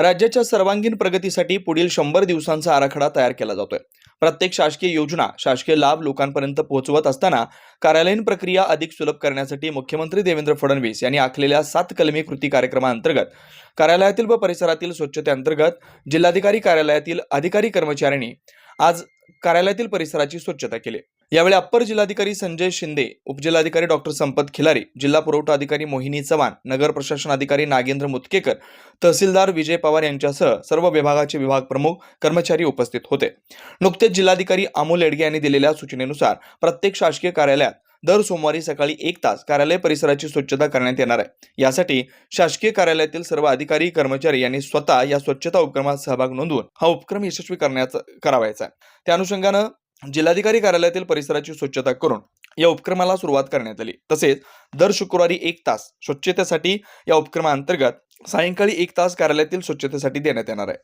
राज्याच्या सर्वांगीण प्रगतीसाठी पुढील शंभर दिवसांचा आराखडा तयार केला जातोय. प्रत्येक शासकीय योजना शासकीय लाभ लोकांपर्यंत पोहोचवत असताना कार्यालयीन प्रक्रिया अधिक सुलभ करण्यासाठी मुख्यमंत्री देवेंद्र फडणवीस यांनी आखलेल्या सात कलमी कृती कार्यक्रमाअंतर्गत कार्यालयातील व परिसरातील स्वच्छतेअंतर्गत जिल्हाधिकारी कार्यालयातील अधिकारी कर्मचाऱ्यांनी आज कार्यालयातील परिसराची स्वच्छता केली. यावेळी अप्पर जिल्हाधिकारी संजय शिंदे उपजिल्हाधिकारी डॉक्टर संपत खिलारी जिल्हा पुरवठा अधिकारी मोहिनी चव्हाण नगर प्रशासन अधिकारी नागेंद्र मुतकेकर तहसीलदार विजय पवार यांच्यासह सर्व विभागाचे विभाग प्रमुख कर्मचारी उपस्थित होते. नुकतेच जिल्हाधिकारी अमोल एडगे यांनी दिलेल्या सूचनेनुसार प्रत्येक शासकीय कार्यालयात दर सोमवारी सकाळी एक तास कार्यालय परिसराची स्वच्छता करण्यात येणार आहे. यासाठी शासकीय कार्यालयातील सर्व अधिकारी कर्मचारी यांनी स्वतः या स्वच्छता उपक्रमात सहभाग नोंदवून हा उपक्रम यशस्वी करण्याचा करावायचा आहे. त्या अनुषंगानं जिल्हाधिकारी कार्यालयातील परिसराची स्वच्छता करून या उपक्रमाला सुरुवात करण्यात आली. तसेच दर शुक्रवारी एक तास स्वच्छतेसाठी या उपक्रमाअंतर्गत सायंकाळी एक तास कार्यालयातील स्वच्छतेसाठी देण्यात येणार आहे.